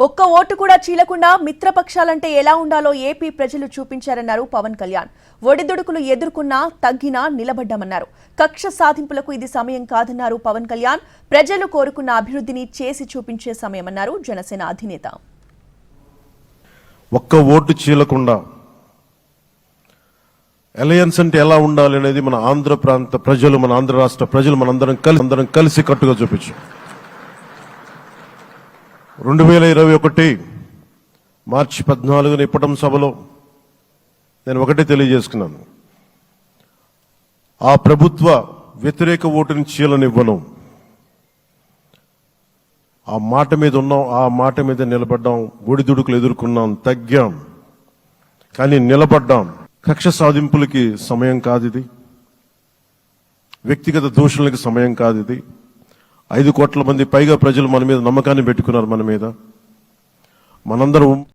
ఒక్క ఓటు కూడా చీలకుండా మిత్రపక్షాలంటే ఎలా ఉండాలో ఏపీ ప్రజలు చూపించారన్నారు పవన్ కళ్యాణ్. ఒడిదుడుకులు ఎదుర్కొన్నా తగ్గినా నిలబడ్డామన్నారు. కక్ష సాధింపులకు ఇది సమయం కాదన్నారు పవన్ కళ్యాణ్. ప్రజలు కోరుకున్న అభివృద్ధిని చేసి చూపించే సమయమన్నారు జనసేన అధినేత. ఒక్క ఓటు చీలకుండా అలయన్స్ అంటే ఎలా ఉండాలి అనేది మన ఆంధ్ర ప్రాంత ప్రజలు మన ఆంధ్ర రాష్ట్ర ప్రజలు మనందరం కలిసి అందరం కలిసి కట్టుగా చూపించాం. రెండు వేల ఇరవై ఒకటి మార్చి పద్నాలుగున ఇప్పటం సభలో నేను ఒకటే తెలియజేసుకున్నాను. ఆ ప్రభుత్వ వ్యతిరేక ఓటుని చీలనివ్వను. ఆ మాట మీద ఉన్నాం ఆ మాట మీద నిలబడ్డాం ఒడిదుడుకులు ఎదుర్కొన్నాం తగ్గాం కానీ నిలబడ్డాం. కక్ష సాధింపులకి సమయం కాదు ఇది. వ్యక్తిగత దోషులకి సమయం కాదు ఇది. ఐదు కోట్ల మంది పైగా ప్రజలు మన మీద నమ్మకాన్ని పెట్టుకున్నారు మన మీద. మనందరం